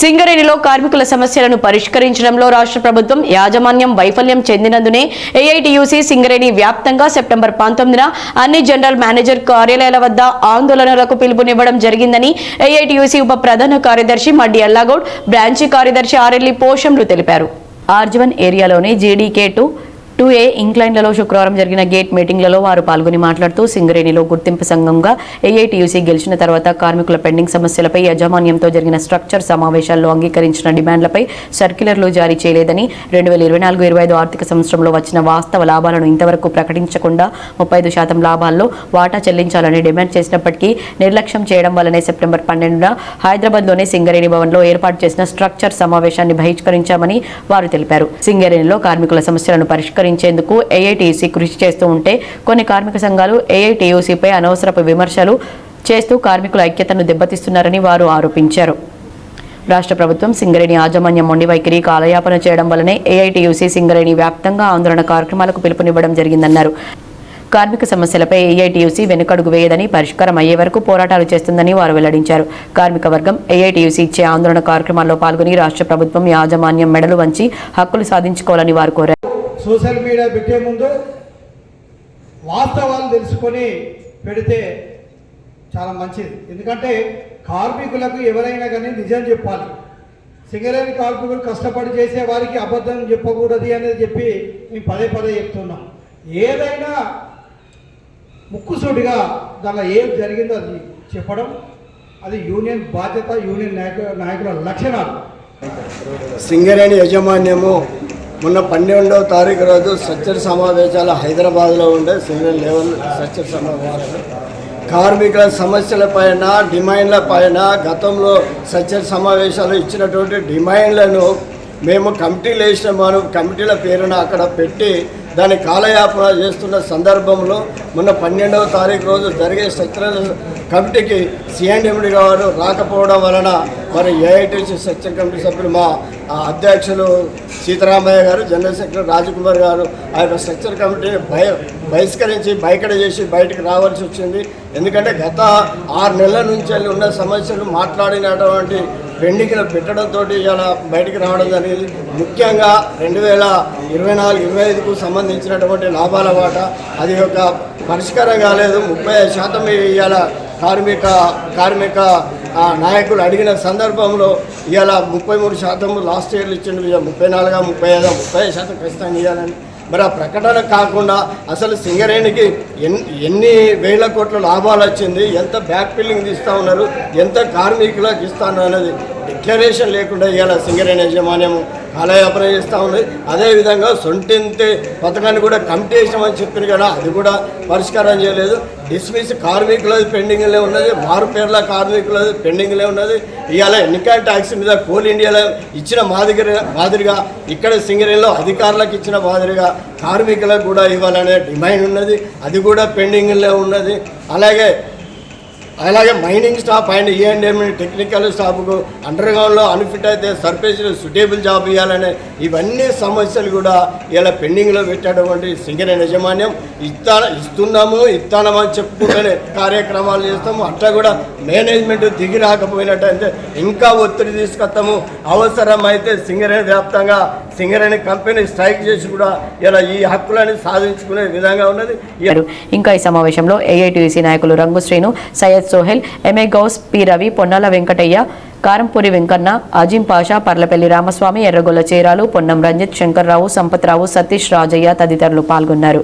సింగరేణిలో కార్మికుల సమస్యలను పరిష్కరించడంలో రాష్ట్ర ప్రభుత్వం యాజమాన్యం వైఫల్యం చెందినందునే ఏఐటియుసి సింగరేణి వ్యాప్తంగా సెప్టెంబర్ పంతొమ్మిదిన అన్ని జనరల్ మేనేజర్ కార్యాలయాల వద్ద ఆందోళనలకు పిలుపునివ్వడం జరిగిందని ఏఐటీయూసీ ఉప ప్రధాన కార్యదర్శి మడ్డి అల్లాగౌడ్ బ్రాంచి కార్యదర్శి ఆర్ఎల్లి పోషంలు తెలిపారు. ఆర్జవన్ ఏరియాలోని జీడీకే టూ టూ ఏ ఇంగ్లాండ్లలో శుక్రవారం జరిగిన గేట్ మీటింగ్లలో వారు పాల్గొని మాట్లాడుతూ సింగరేణిలో గుర్తింపు సంఘంగా ఏఐటీయూసీ గెలిచిన తర్వాత కార్మికుల పెండింగ్ సమస్యలపై యాజమాన్యంతో జరిగిన స్ట్రక్చర్ సమావేశాల్లో అంగీకరించిన డిమాండ్లపై సర్క్యులర్లు జారీ చేయలేదని రెండు వేల ఇరవై నాలుగు ఇరవై ఐదు ఆర్థిక సంవత్సరంలో వచ్చిన వాస్తవ లాభాలను ఇంతవరకు ప్రకటించకుండా ముప్పై ఐదు శాతం లాభాల్లో వాటా చెల్లించాలని డిమాండ్ చేసినప్పటికీ నిర్లక్ష్యం చేయడం వల్లనే సెప్టెంబర్ పన్నెండున హైదరాబాద్లోని సింగరేణి భవన్లో ఏర్పాటు చేసిన స్ట్రక్చర్ సమావేశాన్ని బహిష్కరించామని వారు తెలిపారు. సింగరేణిలో కార్మికుల సమస్యలను పరిష్కరించేందుకు ఏఐటీసీ కృషి చేస్తూ ఉంటే కొన్ని కార్మిక సంఘాలు ఏఐటీయూసీపై అనవసరపు విమర్శలు చేస్తూ కార్మికుల ఐక్యతను దెబ్బతీస్తున్నారని వారు ఆరోపించారు. రాష్ట్ర ప్రభుత్వం సింగరేణి యాజమాన్యం మొండి వైఖరి కాలయాపన చేయడం వల్లనే ఏఐటీయూసీ సింగరేణి వ్యాప్తంగా ఆందోళన కార్యక్రమాలకు పిలుపునివ్వడం జరిగిందన్నారు. కార్మిక సమస్యలపై ఏఐటీయూసీ వెనుకడుగు వేయదని పరిష్కారం అయ్యే వరకు పోరాటాలు చేస్తుందని వారు వెల్లడించారు. కార్మిక వర్గం ఏఐటీయూసీ ఇచ్చే ఆందోళన కార్యక్రమాల్లో పాల్గొని రాష్ట్ర ప్రభుత్వం యాజమాన్యం మెడలు వంచి హక్కులు సాధించుకోవాలని వారు కోరారు. సోషల్ మీడియా పెట్టే ముందు వాస్తవాలు తెలుసుకొని పెడితే చాలా మంచిది. ఎందుకంటే కార్మికులకు ఎవరైనా కానీ నిజం చెప్పాలి. సింగరేణి కార్మికులు కష్టపడి చేసే వారికి అబద్ధం చెప్పకూడదు అనేది చెప్పి మేము పదే పదే చెప్తున్నాం. ఏదైనా ముక్కుసూటిగా దానిలో ఏం జరిగిందో అది చెప్పడం అది యూనియన్ బాధ్యత యూనియన్ నాయకు నాయకుల లక్షణాలు. సింగరేణి యాజమాన్యము మొన్న పన్నెండవ తారీఖు రోజు సచ్చర్ సమావేశాలు హైదరాబాద్లో ఉండే సీనియర్ లెవెల్ సచ్చర్ సమావేశాలు కార్మికుల సమస్యల పైన డిమాండ్ల పైన గతంలో సచ్చర్ సమావేశాలు ఇచ్చినటువంటి డిమాండ్లను మేము కమిటీలు వేసినాము కమిటీల పేరున అక్కడ పెట్టి దాన్ని కాలయాపన చేస్తున్న సందర్భంలో మొన్న పన్నెండవ తారీఖు రోజు జరిగే సత్ర కమిటీకి సిఎండిఎండి గారు రాకపోవడం వలన మరి ఏఐటీసీ సెక్షన్ కమిటీ సభ్యులు మా అధ్యక్షులు సీతారామయ్య గారు జనరల్ సెక్రటరీ రాజకుమార్ గారు ఆయన స్ట్రక్చర్ కమిటీని బయ బహిష్కరించి బయకడ చేసి బయటకు రావాల్సి వచ్చింది. ఎందుకంటే గత ఆరు నెలల నుంచి వెళ్ళి ఉన్న సమస్యలు మాట్లాడినటువంటి పెండింగ్లో పెట్టడంతో ఇలా బయటికి రావడం జరిగింది. ముఖ్యంగా రెండు వేల ఇరవై నాలుగు ఇరవై ఐదుకు సంబంధించినటువంటి లాభాల వాట అది ఒక పరిష్కారం కాలేదు. ముప్పై శాతం ఇవాళ కార్మిక కార్మిక నాయకులు అడిగిన సందర్భంలో ఇవాళ ముప్పై మూడు శాతం లాస్ట్ ఇయర్లు ఇచ్చిండు ముప్పై నాలుగా ముప్పై ఐదా ముప్పై ఐదు శాతం ఖచ్చితంగా ఇవ్వాలని. మరి ఆ ప్రకటన కాకుండా అసలు సింగరేణికి ఎన్ ఎన్ని వేల కోట్ల లాభాలు వచ్చింది ఎంత బ్యాక్ బిల్లింగ్ ఇస్తూ ఉన్నారు ఎంత కార్మికులకు ఇస్తాను అనేది డిక్లరేషన్ లేకుండా ఇవాళ సింగరేణి యాజమాన్యం కాలయాపన చేస్తూ ఉంది. అదేవిధంగా సొంటింతే పథకాన్ని కూడా కమిటీ వేసామని చెప్పారు కదా అది కూడా పరిష్కారం చేయలేదు. డిస్మిస్ కార్మికులది పెండింగ్లే ఉన్నది మారు పేర్ల కార్మికులది పెండింగ్లే ఉన్నది. ఇవాళ ఎన్నికల ట్యాక్స్ మీద కోల్ ఇండియాలో ఇచ్చిన మాదిరి మాదిరిగా ఇక్కడ సింగరేణిలో అధికారులకు ఇచ్చిన మాదిరిగా కార్మికులకు కూడా ఇవ్వాలనే డిమాండ్ ఉన్నది. అది కూడా పెండింగ్లే ఉన్నది. అలాగే అలాగే mining staff and E and M technical స్టాఫ్కు అండర్గ్రౌండ్లో అన్ఫిట్ అయితే సర్ఫేస్లో సుటేబుల్ జాబ్ ఇవ్వాలనే ఇవన్నీ సమస్యలు కూడా ఇలా పెండింగ్లో పెట్టేటువంటి సింగరే యజమాన్యం ఇస్తా ఇస్తున్నాము ఇస్తానమని చెప్పుకుంటూనే కార్యక్రమాలు చేస్తాము. అట్లా కూడా మేనేజ్మెంట్ దిగి రాకపోయినట్టయితే ఇంకా ఒత్తిడి తీసుకొస్తాము. అవసరమైతే సింగరే వ్యాప్తంగా సింగరేణి కంపెనీ స్ట్రైక్ చేసి కూడా ఇలా ఈ హక్కులని సాధించుకునే విధంగా ఉన్నది. ఇంకా ఈ సమావేశంలో ఏఐటీసీ నాయకులు రంగు శ్రీను సయ్యద్ సోహెల్ ఎంఏ గౌస్ పి రవి పొన్నాల వెంకటయ్య కారంపూరి వెంకన్న అజీం పాషా పర్లపల్లి రామస్వామి ఎర్రగొల్ల చీరాలు పొన్నం రంజిత్ శంకర్రావు సంపత్రావు సతీష్ రాజయ్య తదితరులు పాల్గొన్నారు.